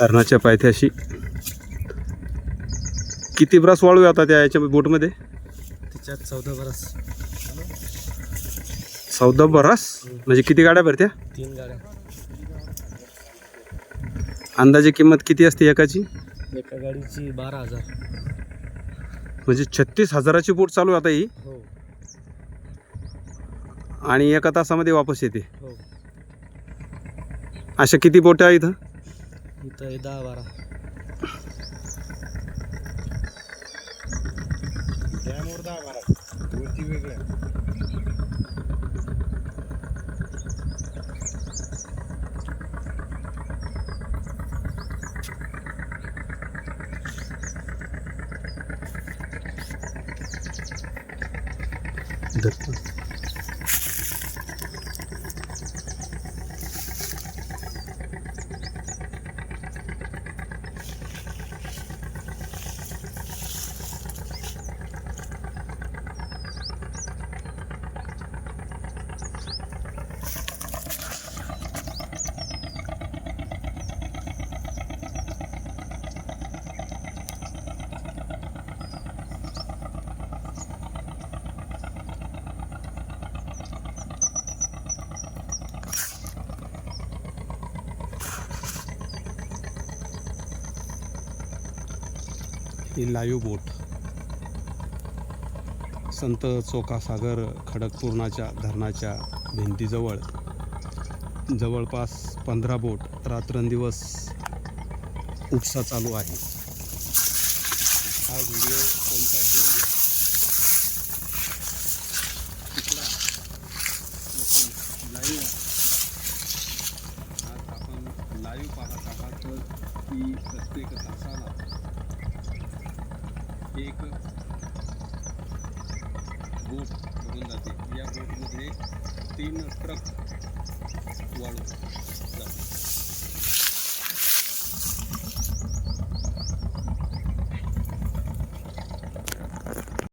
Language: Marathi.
धरणाच्या पायथ्याशी. किती ब्रस वाळू आता त्या याच्या बोटमध्ये? त्याच्यात चौदा बरस. चौदा बरास? म्हणजे किती गाड्या भरत्या? तीन गाड्या. अंदाजे किंमत किती असते एकाची? एका गाडीची बारा हजार. म्हणजे छत्तीस हजाराची बोट चालू आहे आता ही. हो. आणि एका तासामध्ये वापस येते. हो. अशा किती बोट्या इथं इथं आहे दहा बारा डॅमवर दहा बारा वरती वेगळ्या ही लाईव्ह बोट. संत चोकासागर खडकपूर्णाच्या धरणाच्या भिंतीजवळ. जवळपास पंधरा बोट रात्रंदिवस उपसा चालू आहे. हा व्हिडिओ कोणताही तुकडा लाईव्ह आहे. आज आपण लाईव्ह पाहत आहात की प्रत्येक तासाला एक बोट भरून जाते. या बोटमध्ये तीन ट्रक वाळू.